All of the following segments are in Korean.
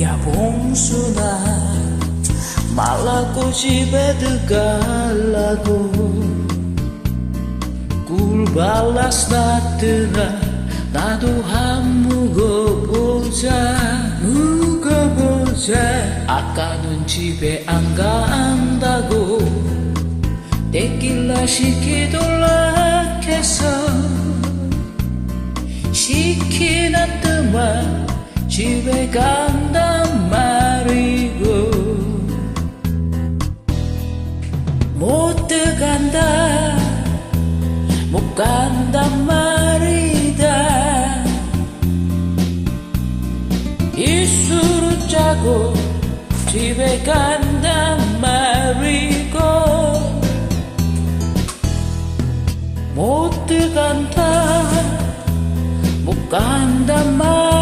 야 봉순아 말라고 집에 들어가려고. 꿀 발라서 놨더라 나도 한 묵어보자 묵어보자. 아까는 집에 안 간다고. 데킬라 시키돌라 해서 시키는 뜸만 집에 간단 말이고 못 들어간다 못 간단 말이다. 일수로 짜고 집에 간단 말이고 못 들어간다 못 간단 말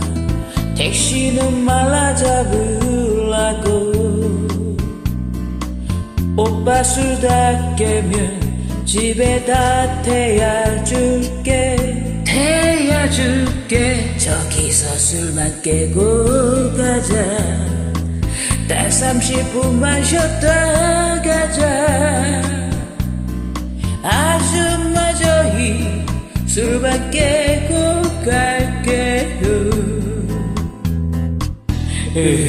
택시는 말라 잡으라고 오빠 수다 깨면 집에 다 태야 줄게. 태야 줄게. 저기서 술만 깨고 가자. 딱 30분만 쉬었다 가자 못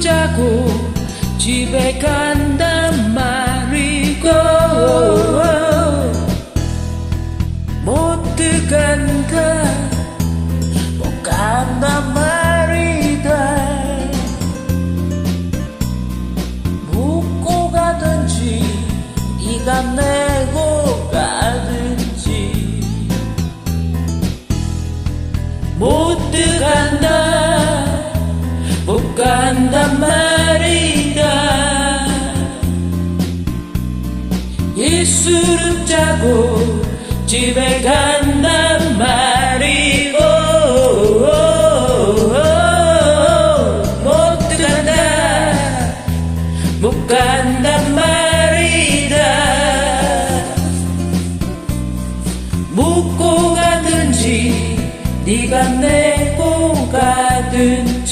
짜고 집에 간단 예수를 짜고 집에 간단 말이고 못 들어간다. 못 간단 말이다. 묻고 가든지 네가 내고 가든지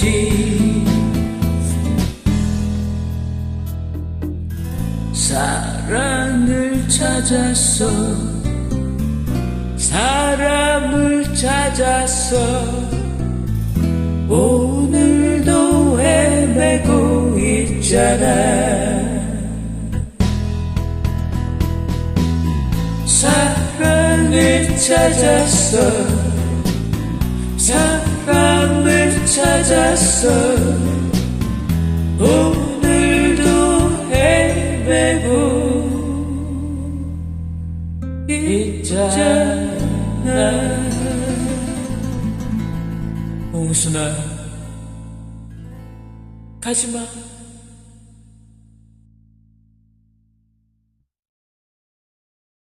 찾았어. 사람을 찾았어. 오늘도 헤매고 있잖아. 사랑을 찾았어. 사람을 찾았어 있잖아 홍순아. 가지마